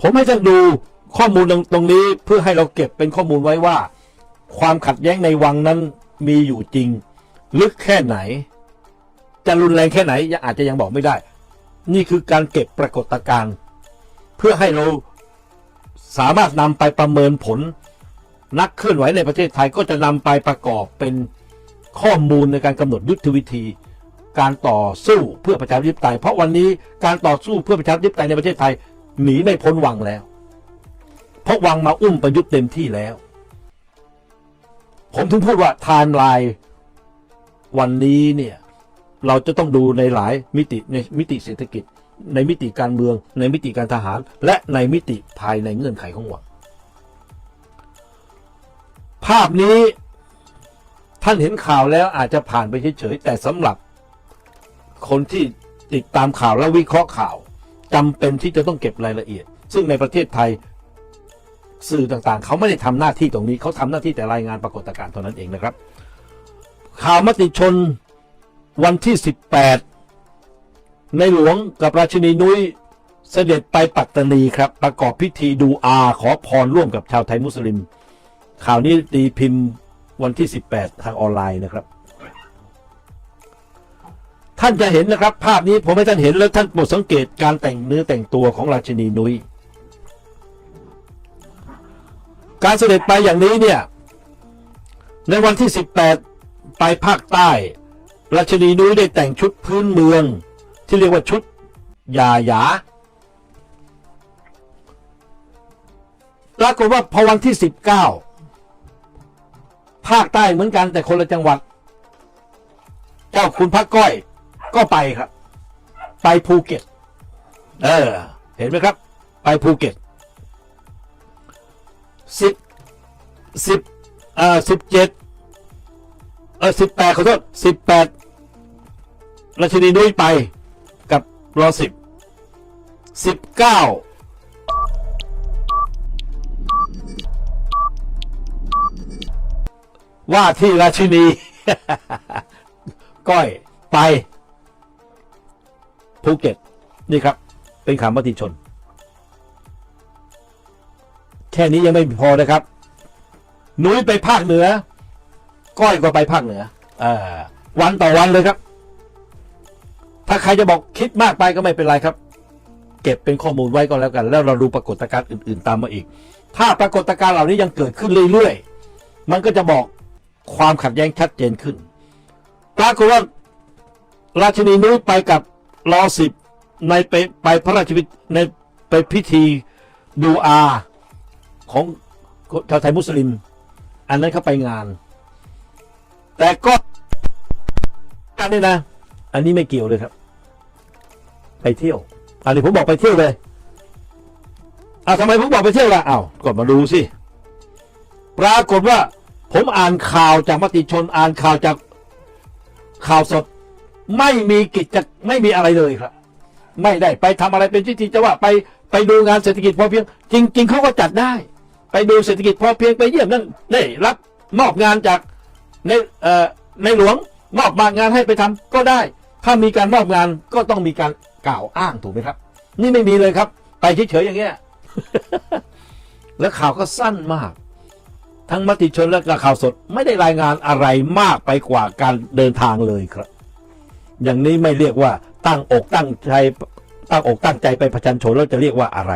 ผมให้ท่านดูข้อมูลตรงตรงนี้เพื่อให้เราเก็บเป็นข้อมูลไว้ว่า ความขัดแย้งในวังนั้นมีอยู่จริง ลึกแค่ไหน จะรุนแรงแค่ไหนยังอาจจะยังบอกไม่ได้ นี่คือการเก็บปรากฏการณ์เพื่อให้เราสามารถนำไปประเมินผล นักเคลื่อนไหวในประเทศไทยก็จะนำไปประกอบเป็นข้อมูลในการกำหนดยุทธวิธี การต่อสู้เพื่อประชาธิปไตย เพราะวันนี้การต่อสู้เพื่อประชาธิปไตยในประเทศไทย หนีไม่พ้นวังแล้ว เพราะวังมาอุ้มประยุทธ์เต็มที่แล้ว ผมถึงพูดว่าไทม์ไลน์วันนี้เนี่ย เราจะต้องดูในหลายมิติในมิติเศรษฐกิจ ในมิติการเมือง ในมิติการทหาร และในมิติภายในเงื่อนไขของวังภาพนี้ท่านเห็นข่าวแล้วอาจจะผ่านไปเฉยๆแต่สำหรับคนที่ติดตามข่าวและวิเคราะห์ข่าว จำเป็นที่จะต้องเก็บรายละเอียด ซึ่งในประเทศไทยสื่อต่างๆ เขาไม่ได้ทำหน้าที่ตรงนี้เขาทำหน้าที่แต่รายงานปรากฏการณ์เท่านั้นเองนะครับ ข่าวมติชนวันที่ 18 ในหลวงกับราชินีนุ้ยเสด็จไปปัตตานีครับ ประกอบพิธีดูอาขอพรร่วมกับชาวไทยมุสลิม ข่าวนี้ตีพิมพ์วันที่ 18 ทางออนไลน์นะครับ ท่านจะเห็นนะครับ ภาพนี้ผมให้ท่านเห็นแล้วท่านโปรดสังเกตการแต่งเนื้อแต่งตัวของราชินีนุ้ยการเสด็จไปอย่างนี้เนี่ย ในวันที่ 18 ไปภาคใต้ ราชินีนุ้ยได้แต่งชุดพื้นเมือง ที่เรียกว่าชุดยาหยาปรากฏว่าพอวันที่ 19 ภาคใต้เหมือนกันแต่คนละจังหวัด เจ้าคุณพระก้อย ก็ไปครับ ไปภูเก็ต เออ เห็นไหมครับ ไปภูเก็ตสิบสิบเอ่อสิบเจ็ดเออสิบแปดขอโทษสิบแปดราชินีนุ้ยไปกับรอสิบสิบเก้าว่าที่ราชินี ก้อยไป ภูเก็ต นี่ครับ เป็นข่าวมติชน แค่นี้ยังไม่พอนะครับ หนุ้ยไปภาคเหนือ ก้อยก็ไปภาคเหนืออวันต่อวันเลยครับ ถ้าใครจะบอกคิดมากไปก็ไม่เป็นไรครับ เก็บเป็นข้อมูลไว้ก็แล้วกัน แล้วเราดูปรากฏการณ์อื่น ๆ ตามมาอีก ถ้าปรากฏการณ์เหล่านี้ยังเกิดขึ้นเรื่อยๆ มันก็จะบอกความขัดแย้งชัดเจนขึ้นปรากฏว่าราชินีนุ้ยไปกับ รอสิบในไปไปพระราชวิธีในไปพิธีดูอาของชาวไทยมุสลิม อันนั้นเขาไปงาน แต่ก็กันนี่นะ อันนี้ไม่เกี่ยวเลยครับ ไปเที่ยว อันนี้ผมบอกไปเที่ยวเลยอ้าทำไมผมบอกไปเที่ยวล่ะอ้าวกดมาดูสิปรากฏว่า ผมอ่านข่าวจากมติชนอ่านข่าวจากข่าวสด ไม่มีกิจจะไม่มีอะไรเลยครับ ไม่ได้ไปทำอะไรเป็นพิธีจะว่าไปไปดูงานเศรษฐกิจพอเพียง จริง ๆเขาก็จัดได้ ไปดูเศรษฐกิจพอเพียงไปเยี่ยมนั่นได้รับมอบงานจากในเอ่อในหลวงมอบมางานให้ไปทำก็ได้ ถ้ามีการมอบงานก็ต้องมีการกล่าวอ้างถูกไหมครับ นี่ไม่มีเลยครับ ไปเฉยๆอย่างเงี้ยแล้วข่าวก็สั้นมาก ทั้งมติชนและข่าวสดไม่ได้รายงานอะไรมากไปกว่าการเดินทางเลยครับ อย่างนี้ไม่เรียกว่าตั้งอกตั้งใจตั้งอกตั้งใจไปประชันโฉนแล้วจะเรียกว่าอะไร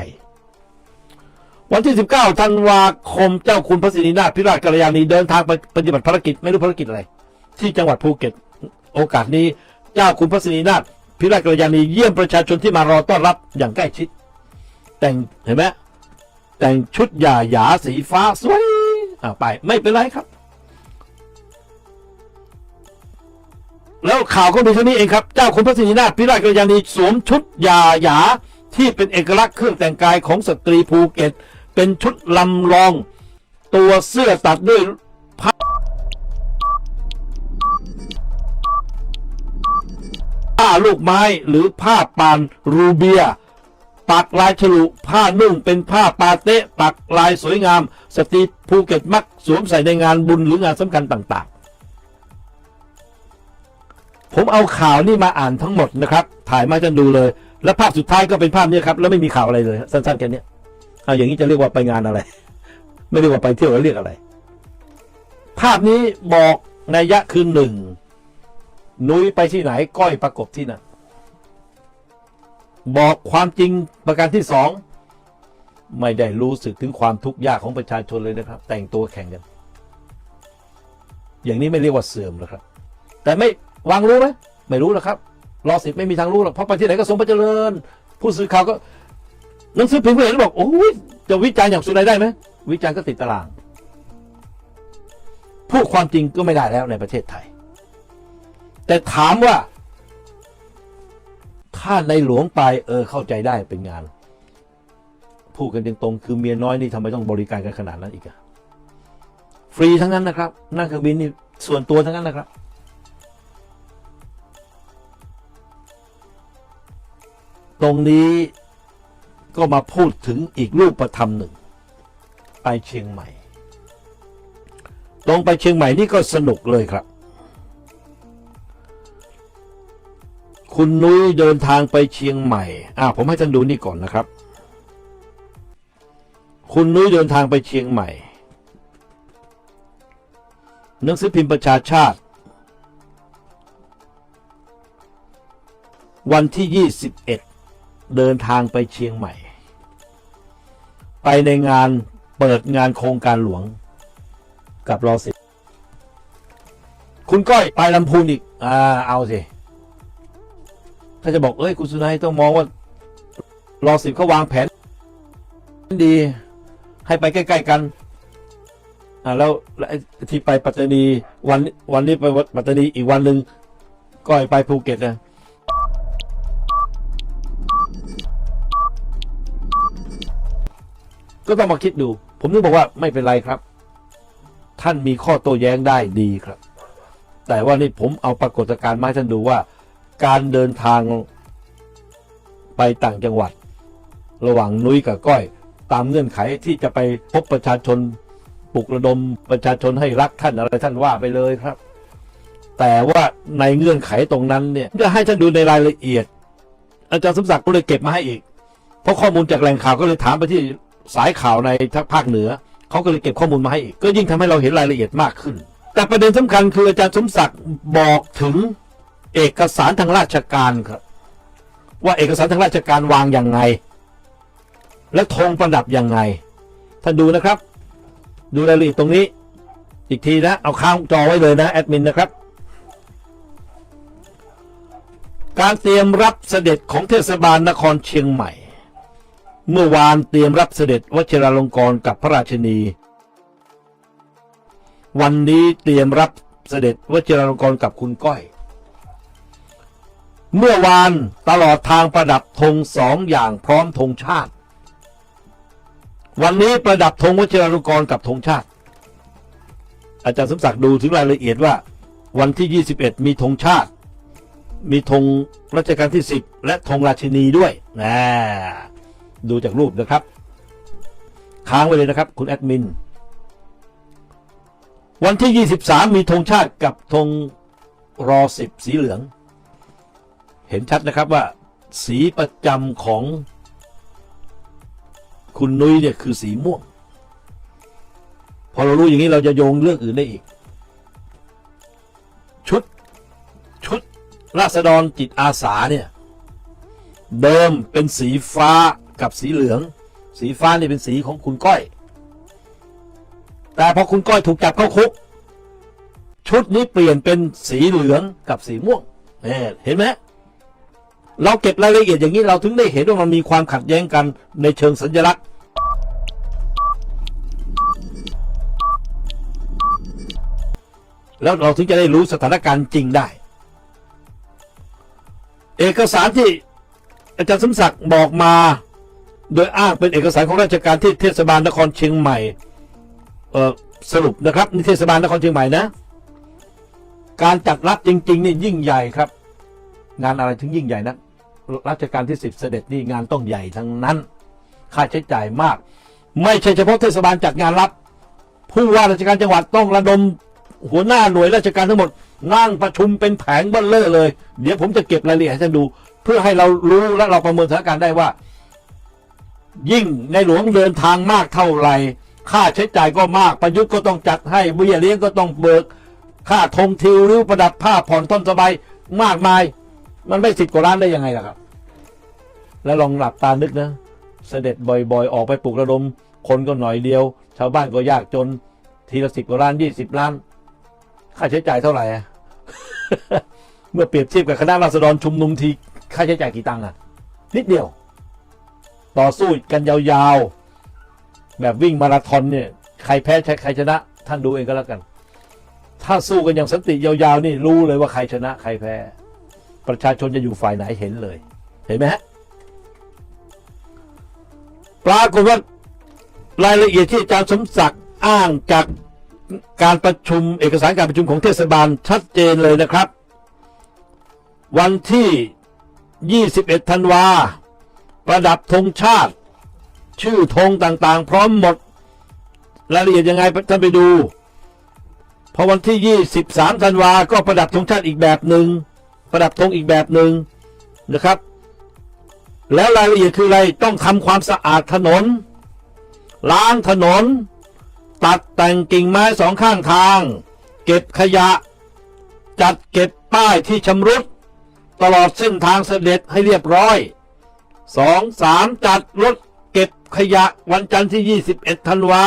วันที่ 19ธันวาคมเจ้าคุณพระสิรินาถพิราชกัลยาณีเดินทางไปปฏิบัติภารกิจไม่รู้ภารกิจอะไร ที่จังหวัดภูเก็ต โอกาสนี้เจ้าคุณพระสิรินาถพิราชกัลยาณีเยี่ยมประชาชนที่มารอต้อนรับอย่างใกล้ชิด แต่งเห็นไหมแต่งชุดหยาหยาสีฟ้าสวยอ่าไปไม่เป็นไรครับ แล้วข่าวก็มีเท่านี้เองครับ เจ้าคุณพระสิรินาถพิราชกัลยาณีสวมชุดยาหยาที่เป็นเอกลักษณ์เครื่องแต่งกายของสตรีภูเก็ต เป็นชุดลำลอง ตัวเสื้อตัดด้วยผ้าผ้าลูกไม้หรือผ้าปานรูเบียปักลายฉลุผ้านุ่งเป็นผ้าปาเตะปักลายสวยงาม สตรีภูเก็ตมักสวมใส่ในงานบุญหรืองานสำคัญต่างๆ ผมเอาข่าวนี่มาอ่านทั้งหมดนะครับ ถ่ายมาให้ท่านดูเลย แล้วภาพสุดท้ายก็เป็นภาพนี้ครับ แล้วไม่มีข่าวอะไรเลย สั้นๆแค่นี้เอาอย่างนี้จะเรียกว่าไปงานอะไร ไม่เรียกว่าไปเที่ยวแล้วเรียกอะไร ภาพนี้บอกนัยยะคือหนึ่งนุ้ยไปที่ไหนก้อยประกบที่นั่นบอกความจริงประการที่สองไม่ได้รู้สึกถึงความทุกข์ยากของประชาชนเลยนะครับ แต่งตัวแข่งกัน อย่างนี้ไม่เรียกว่าเสื่อมหรอกครับ แต่ไม่ วางรู้ไหมไม่รู้หรอกครับรอสิบไม่มีทางรู้หรอกเพราะไปที่ไหนก็ทรงพระเจริญ ผู้สื่อข่าวก็หนังสือพิมพ์ก็เห็นแล้วบอกโอ้ยจะวิจารณ์อย่างสุดได้ไหมวิจารณ์ก็ติดตารางพูดความจริงก็ไม่ได้แล้วในประเทศไทย แต่ถามว่า ถ้าในหลวงไปเออเข้าใจได้เป็นงาน พูดกันตรงๆคือเมียน้อยนี่ทำไมต้องบริการกันขนาดนั้นอีกอะฟรีทั้งนั้นนะครับ นั่งเครื่องบินนี่ส่วนตัวทั้งนั้นนะครับ ตรงนี้ก็มาพูดถึงอีกรูปธรรมหนึ่ง ไปเชียงใหม่ ตรงไปเชียงใหม่นี่ก็สนุกเลยครับ คุณนุ้ยเดินทางไปเชียงใหม่ อ่าผมให้ท่านดูนี่ก่อนนะครับ คุณนุ้ยเดินทางไปเชียงใหม่หนังสือพิมพ์ประชาชาติ วันที่ 21 เดินทางไปเชียงใหม่ ไปในงานเปิดงานโครงการหลวงกับรอสิคุณก้อยไปลำพูนอีก อ่า เอาสิ ถ้าจะบอก เอ้ย คุณสุนัยต้องมองว่า รอสิบเขาวางแผน ดี ให้ไปใกล้ ๆ กัน อ่า แล้วที่ไปปัตตานี วัน วันนี้ไปปัตตานีอีกวันหนึ่งก้อยไปภูเก็ตนะ ก็ต้องมาคิดดู ผมนึกบอกว่าไม่เป็นไรครับ ท่านมีข้อโต้แย้งได้ดีครับ แต่ว่านี่ผมเอาปรากฏการณ์มาให้ท่านดูว่า การเดินทางไปต่างจังหวัด ระหว่างนุ้ยกับก้อย ตามเงื่อนไขที่จะไปพบประชาชนปลุกระดมประชาชนให้รักท่านอะไรท่านว่าไปเลยครับ แต่ว่าในเงื่อนไขตรงนั้นเนี่ยจะให้ท่านดูในรายละเอียด อาจารย์สมศักดิ์ก็เลยเก็บมาให้อีก เพราะข้อมูลจากแหล่งข่าวก็เลยถามไปที่ สายข่าวในทักภาคเหนือ เขาก็เลยเก็บข้อมูลมาให้อีกก็ยิ่งทำให้เราเห็นรายละเอียดมากขึ้น แต่ประเด็นสำคัญคืออาจารย์สมศักดิ์บอกถึงเอกสารทางราชการครับ ว่าเอกสารทางราชการวางอย่างไง และธงประดับอยังไงท่านดูนะครับ ดูรายละเอียดตรงนี้ อีกทีนะ เอาค้างจอไว้เลยนะแอดมินนะครับการเตรียมรับเสด็จของเทศบาลนครเชียงใหม่ เมื่อวานเตรียมรับเสด็จวชิราลงกรกับพระราชินี วันนี้เตรียมรับเสด็จวชิราลงกรกับคุณก้อย เมื่อวานตลอดทางประดับธงสองอย่างพร้อมธงชาติ วันนี้ประดับธงวชิราลงกรกับธงชาติ อาจารย์สมศักดิ์ดูถึงรายละเอียดว่า วันที่ 21 มีธงชาติ มีธงรัชกาลที่ 10 และธงราชินีด้วยนะ ดูจากรูปนะครับ ค้างไว้เลยนะครับ คุณแอดมิน วันที่ 23 มีธงชาติกับธงรอสิบสีเหลือง เห็นชัดนะครับว่า สีประจำของ คุณนุ้ยเนี่ยคือสีม่วง พอเรารู้อย่างนี้เราจะโยงเรื่องอื่นได้อีก ชุด ชุดราษฎรจิตอาสาเนี่ย เดิมเป็นสีฟ้า กับสีเหลือง สีฟ้านี่เป็นสีของคุณก้อย แต่พอคุณก้อยถูกจับเข้าคุก ชุดนี้เปลี่ยนเป็นสีเหลืองกับสีม่วงเเห็นไหมเราเก็บรายละเอียดอย่างนี้เราถึงได้เห็นว่ามันมีความขัดแย้งกันในเชิงสัญลักษณ์ แล้วเราถึงจะได้รู้สถานการณ์จริงได้ เอกสารที่อาจารย์สมศักดิ์บอกมา โดยอ้างเป็นเอกสารของราชการที่เทศบาลนครเชียงใหม่เออสรุปนะครับนี่เทศบาลนครเชียงใหม่นะ การจัดรับจริงๆนี่ยิ่งใหญ่ครับ งานอะไรถึงยิ่งใหญ่นะรัชกาลที่สิบเสด็จนี่งานต้องใหญ่ทั้งนั้น ค่าใช้จ่ายมาก ไม่ใช่เฉพาะเทศบาลจัดงานรับ ผู้ว่าราชการจังหวัดต้องระดมหัวหน้าหน่วยราชการทั้งหมดนั่งประชุมเป็นแผงเบ้อเลอเลย เดี๋ยวผมจะเก็บรายละเอียดให้ท่านดู เพื่อให้เรารู้และเราประเมินสถานการณ์ได้ว่า ยิ่งในหลวงเดินทางมากเท่าไหร่ค่าใช้จ่ายก็มากประยุทธ์ก็ต้องจัดให้เบี้ยเลี้ยงก็ต้องเบิก ค่าธงทิวริ้วประดับผ้าผ่อนต้นสบายมากมาย มันไม่สิบกว่าล้านได้ยังไงล่ะครับ แล้วลองหลับตานึกนะ เสด็จบ่อยๆ ออกไปปลุกระดม คนก็หน่อยเดียว ชาวบ้านก็ยากจน ทีละสิบกว่าล้านยี่สิบล้าน ค่าใช้จ่ายเท่าไหร่อะเมื่อเปรียบเทียบกับคณะราษฎรชุมนุมทีค่าใช้จ่ายกี่ตังค์อะนิดเดียว ต่อสู้กันยาวๆ แบบวิ่งมาราธอนเนี่ย ใครแพ้ใครชนะ ท่านดูเองก็แล้วกัน ถ้าสู้กันอย่างสันติยาวๆนี่รู้เลยว่าใครชนะ ใครแพ้ ประชาชนจะอยู่ฝ่ายไหนเห็นเลย เห็นไหมฮะปรากฏว่ารายละเอียดที่อาจารย์สมศักดิ์อ้างจากการประชุมเอกสารการประชุมของเทศบาลชัดเจนเลยนะครับ วันที่ 21 ธันวา ประดับธงชาติ ชื่อธงต่างๆ พร้อมหมด รายละเอียดยังไงท่านไปดู พอวันที่ 23ธันวาก็ประดับธงชาติอีกแบบหนึ่งประดับธงอีกแบบหนึ่งนะครับ แล้วรายละเอียดคืออะไรต้องทำความสะอาดถนน ล้างถนน ตัดแต่งกิ่งไม้สองข้างทาง เก็บขยะ จัดเก็บป้ายที่ชำรุด ตลอดเส้นทางเสด็จให้เรียบร้อย สองสามจัดรถเก็บขยะวันจันทร์ที่ 21 ธันวา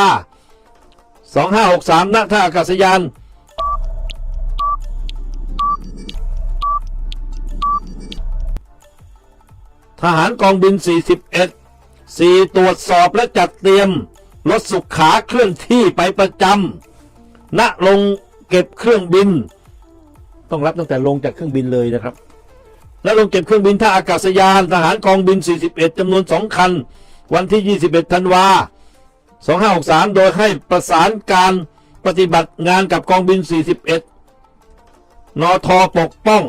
2563ณท่าอากาศยาน ทหารกองบิน 41 4 ตรวจสอบและจัดเตรียม รถสุขาเคลื่อนที่ไปประจำณลงเก็บเครื่องบิน ต้องรับตั้งแต่ลงจากเครื่องบินเลยนะครับ และลงเก็บเครื่องบินท่าอากาศยานทหารกองบิน 41 จำนวน 2 คัน วันที่ 21 ธันวา 2563 โดยให้ประสานการปฏิบัติงานกับกองบิน 41 นทปกป้อง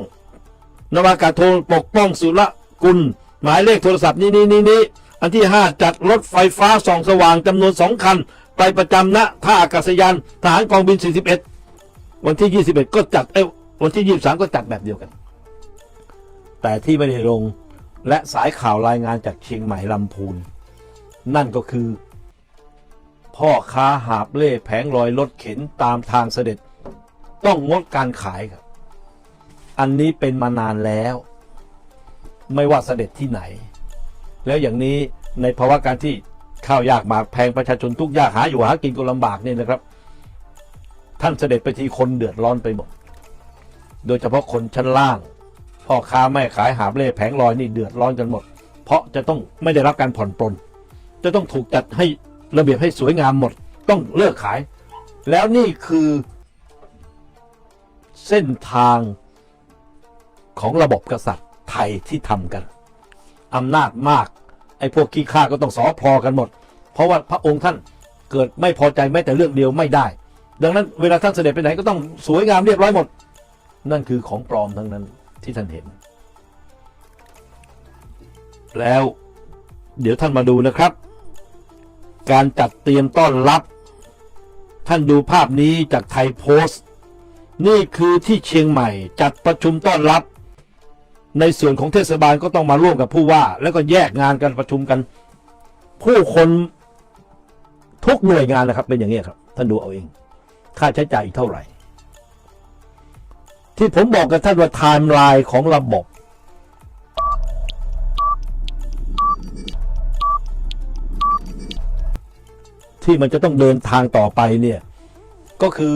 นวากาโทปกป้องสุรกุล หมายเลขโทรศัพท์นี้นี้นี้นี้อันที่ 5 จัดรถไฟฟ้าส่องสว่างจำนวน 2 คัน ไปประจำณท่าอากาศยานทหารกองบิน 41 วันที่ 21 ก็จัด เอ้วันที่ 23 ก็จัดแบบเดียวกัน แต่ที่ไม่ได้ลงและสายข่าวรายงานจากเชียงใหม่ลำพูน นั่นก็คือ พ่อค้าหาบเล่แผงลอยรถเข็นตามทางเสด็จ ต้องงดการขายครับ อันนี้เป็นมานานแล้ว ไม่ว่าเสด็จที่ไหน แล้วอย่างนี้ในภาวะการที่ข้าวยากหมากแพงประชาชนทุกยากหาอยู่หากินก็ลำบากเนี่ยนะครับ ท่านเสด็จไปทีคนเดือดร้อนไปหมดโดยเฉพาะคนชั้นล่าง พ่อค้าแม่ขายหาบเล่แผงลอยนี่เดือดร้อนกันหมด เพราะจะต้องไม่ได้รับการผ่อนปลนจะต้องถูกจัดให้ระเบียบให้สวยงามหมด ต้องเลิกขาย แล้วนี่คือ เส้นทางของระบบกษัตริย์ไทยที่ทำกันอำนาจมากไอ้พวกขี้ข้าก็ต้องสอพอกันหมด เพราะว่าพระองค์ท่านเกิดไม่พอใจแม้แต่เรื่องเดียวไม่ได้ ดังนั้นเวลาท่านเสด็จไปไหนก็ต้องสวยงามเรียบร้อยหมด นั่นคือของปลอมทั้งนั้น ที่ท่านเห็น แล้วเดี๋ยวท่านมาดูนะครับ การจัดเตรียมต้อนรับ ท่านดูภาพนี้จากไทยโพสต์ นี่คือที่เชียงใหม่จัดประชุมต้อนรับ ในส่วนของเทศบาลก็ต้องมาร่วมกับผู้ว่า แล้วก็แยกงานกันประชุมกัน ผู้คนทุกหน่วยงานนะครับ เป็นอย่างนี้ครับ ท่านดูเอาเอง ค่าใช้จ่ายอีกเท่าไหร่ ที่ผมบอกกับท่านว่าไทม์ไลน์ของระบบ ที่มันจะต้องเดินทางต่อไปเนี่ย ก็คือ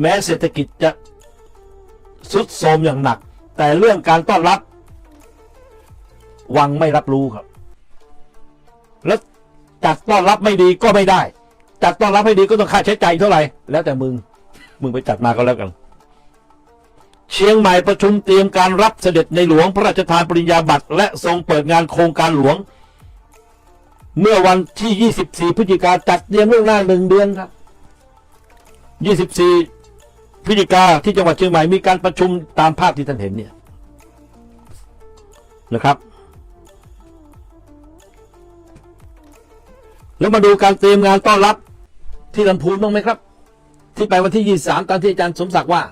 แม้เศรษฐกิจจะสุดโทรมอย่างหนัก แต่เรื่องการต้อนรับ วังไม่รับรู้ครับ แล้วจัดต้อนรับไม่ดีก็ไม่ได้ จัดต้อนรับให้ดีก็ต้องค่าใช้จ่ายเท่าไหร่ แล้วแต่มึง มึงไปจัดมาก็แล้วกัน เชียงใหม่ประชุมเตรียมการรับเสด็จในหลวงพระราชทานปริญญาบัตรและทรงเปิดงานโครงการหลวง เมื่อวันที่ 24 พฤศจิกาจัดเตรียมล่วงหน้าหนึ่งเดือนครับ 24 พฤศจิกาที่จังหวัดเชียงใหม่มีการประชุมตามภาพที่ท่านเห็นเนี่ยนะครับ แล้วมาดูการเตรียมงานต้อนรับที่ลำพูนบ้างไหมครับ ที่ไปวันที่ 23 ตามที่อาจารย์สมศักดิ์ว่า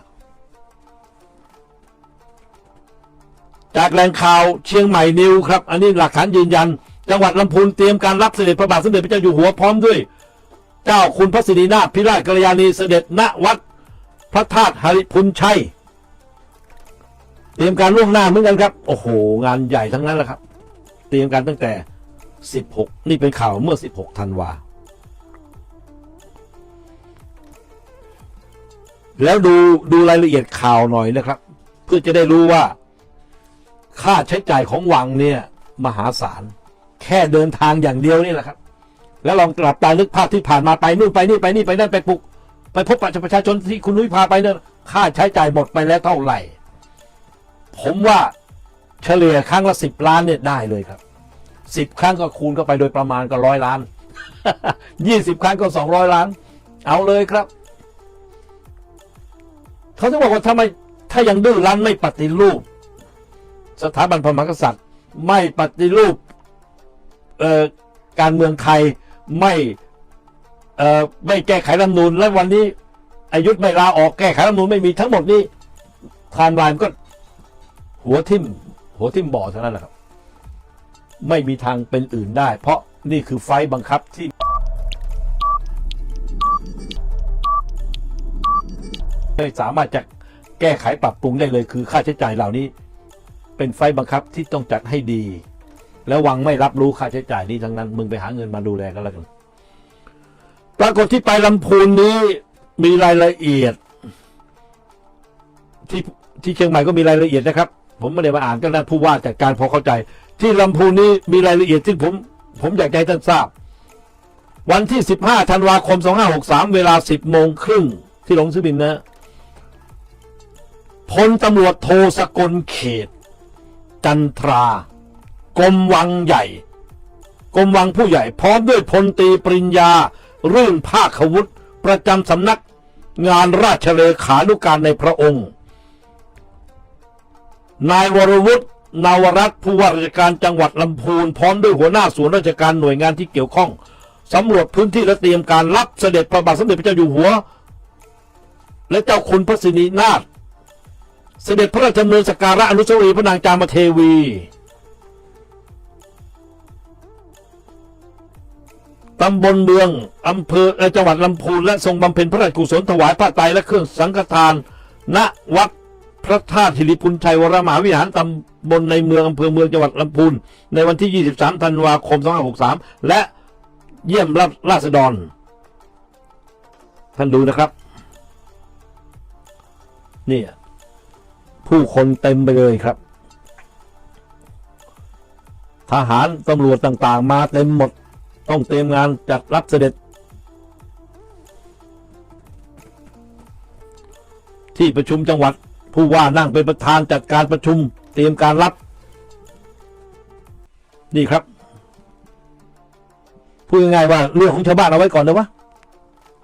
จากแหล่งข่าวเชียงใหม่นิวครับ อันนี้หลักฐานยืนยัน จังหวัดลำพูนเตรียมการรับเสด็จพระบาทสมเด็จพระเจ้าอยู่หัวพร้อมด้วย เจ้าคุณพระสิรินาถพิราชกัลยาณีเสด็จณวัดพระธาตุหริพุนชัยเตรียมการล่วงหน้าเหมือนกันครับ โอ้โห งานใหญ่ทั้งนั้นแหละครับ เตรียมการตั้งแต่ 16 นี่เป็นข่าวเมื่อ 16ธันวาแล้วดูดูรายละเอียดข่าวหน่อยนะครับ เพื่อจะได้รู้ว่า ค่าใช้จ่ายของวังเนี่ยมหาศาล แค่เดินทางอย่างเดียวนี่แหละครับ แล้วลองกลับตานึกภาพที่ผ่านมาไปนู่นไปนี่ไปนี่ไปนั่นไปปลุก ไปพบปะประชาชนที่คุณนุ้ยพาไปเนี่ยค่าใช้จ่ายหมดไปแล้วเท่าไหร่ ผมว่าเฉลี่ยครั้งละสิบล้านเนี่ยได้เลยครับสิบครั้งก็คูณเข้าไปโดยประมาณก็ร้อยล้านยี่สิบครั้งก็สองร้อยล้าน เอาเลยครับ เขาจะบอกว่าทำไมถ้ายังดื้อรั้นไม่ปฏิรูป สถาบันพระมหากษัตริย์ ไม่ปฏิรูปการเมืองไทยไม่ไม่แก้ไขรัฐมนูญและวันนี้อายุทธไม่ลาออกแก้ไขรัฐมนูญไม่มีทั้งหมดนี้ทม์ไลน์ก็ หัวทิ่ม หัวทิ่มบ่อเท่านั้นแหละครับ ไม่มีทางเป็นอื่นได้ เพราะนี่คือไฟบังคับที่ไม่สามารถจะแก้ไขปรับปรุงได้เลยคือค่าใช้จ่ายเหล่านี้ เป็นไฟบังคับที่ต้องจัดให้ดี แล้ววังไม่รับรู้ค่าใช้จ่ายนี้ทั้งนั้น มึงไปหาเงินมาดูแลกันแล้วกันปรากฏที่ไปลำพูนนี้มีรายละเอียด ที่ที่เชียงใหม่ก็มีรายละเอียดนะครับ ผมไม่ได้มาอ่านก็นั่นผู้ว่าจัดการพอเข้าใจ ที่ลำพูนนี้มีรายละเอียดที่ผม ผมอยากให้ท่านทราบ วันที่ 15ธันวาคม 2563 เวลา 10โมงครึ่งที่หลงซื้อบินนะพลตำรวจโทสกลเขต จันทรากรมวังใหญ่กรมวังผู้ใหญ่พร้อมด้วยพลตีปริญญาเรื่องภาควุฒิประจำสำนักงานราชเลขานุการในพระองค์ นายวรวุฒินาวรัตผู้ว่าราชการจังหวัดลำพูน พร้อมด้วยหัวหน้าส่วนราชการหน่วยงานที่เกี่ยวข้องสำรวจพื้นที่และเตรียมการรับเสด็จพระบาทสมเด็จพระเจ้าอยู่หัว และเจ้าคุณพระสินีนาถ สด็จพระราชดำเนินสกการะอนุสาวรีย์พระนางจามเทวี ตำบลเมือง อำเภอจังหวัดลำพูน และทรงบำเพ็ญพระราชกุศลถวายผ้าไตรและเครื่องสังฆทาน ณ วัดพระธาตุธิริพุนชัยวรมหาวิหารตำบลในเมืองอำเภอเมืองจังหวัดลำพูน ในวันที่ 23 ธันวาคม 2563 และเยี่ยมราราษฎร ท่านดูนะครับ เนี่ย ผู้คนเต็มไปเลยครับ ทหารตำรวจต่างๆ มาเต็มหมด ต้องเตรียมงานจัดรับเสด็จ ที่ประชุมจังหวัด ผู้ว่านั่งเป็นประธานจัดการประชุม เตรียมการรับ นี่ครับ พูดง่ายๆว่าเรื่องของชาวบ้านเอาไว้ก่อนนะวะ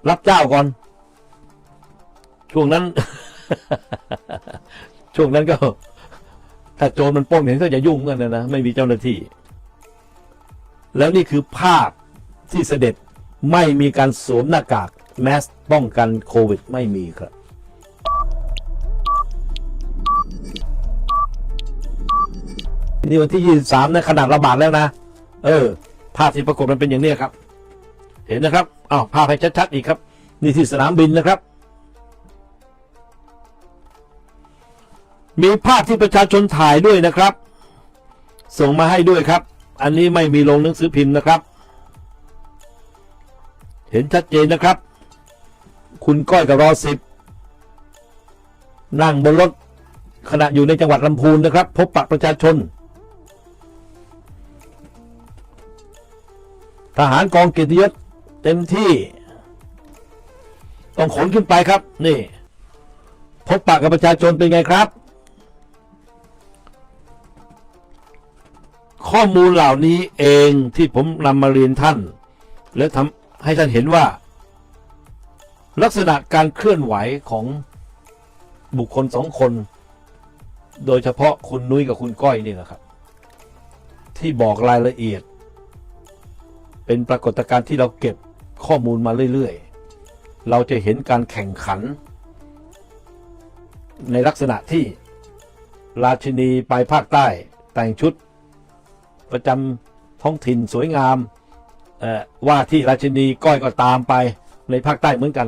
รับเจ้าก่อน ช่วงนั้น ช่วงนั้นก็ ถ้าโจรมันปล้นเห็นก็จะยุ่งกันนะนะไม่มีเจ้าหน้าที่ แล้วนี่คือภาพที่เสด็จไม่มีการสวมหน้ากากแมสป้องกันโควิดไม่มีครับนี่วันที่23นะขนาดระบาดแล้วนะ เออ ภาพที่ปรากฏมันเป็นอย่างนี้ครับ เห็นนะครับอ้าวภาพให้ชัดๆอีกครับ นี่ที่สนามบินนะครับ มีภาพที่ประชาชนถ่ายด้วยนะครับ ส่งมาให้ด้วยครับ อันนี้ไม่มีลงหนังสือพิมพ์นะครับ เห็นชัดเจนนะครับ คุณก้อยกับรอสิบนั่งบนรถขณะอยู่ในจังหวัดลำพูนนะครับ พบปะประชาชน ทหารกองเกียรติยศเต็มที่ ต้องขนขึ้นไปครับ นี่ พบปะกับประชาชนเป็นไงครับ ข้อมูลเหล่านี้เองที่ผมนำมาเรียนท่าน และทำให้ท่านเห็นว่า ลักษณะการเคลื่อนไหวของบุคคลสองคน โดยเฉพาะคุณนุ้ยกับคุณก้อยนี่นะครับ ที่บอกรายละเอียด เป็นปรากฏการณ์ที่เราเก็บข้อมูลมาเรื่อยๆ เราจะเห็นการแข่งขัน ในลักษณะที่ราชินีไปภาคใต้แต่งชุด ประจท้องถิ่นสวยงามว่าที่ราชินีก้อยก็ตามไปในภาคใต้เหมือนกัน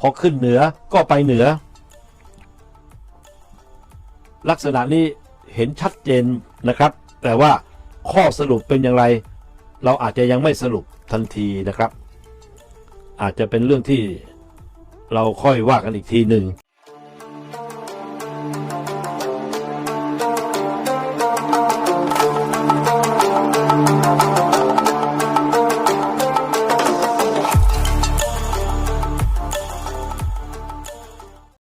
พอขึ้นเหนือก็ไปเหนือ ลักษณะนี้เห็นชัดเจนนะครับ แต่ว่าข้อสรุปเป็นอย่างไร เราอาจจะยังไม่สรุปทันทีนะครับ อาจจะเป็นเรื่องที่เราค่อยว่ากันอีกทีหนึ่ง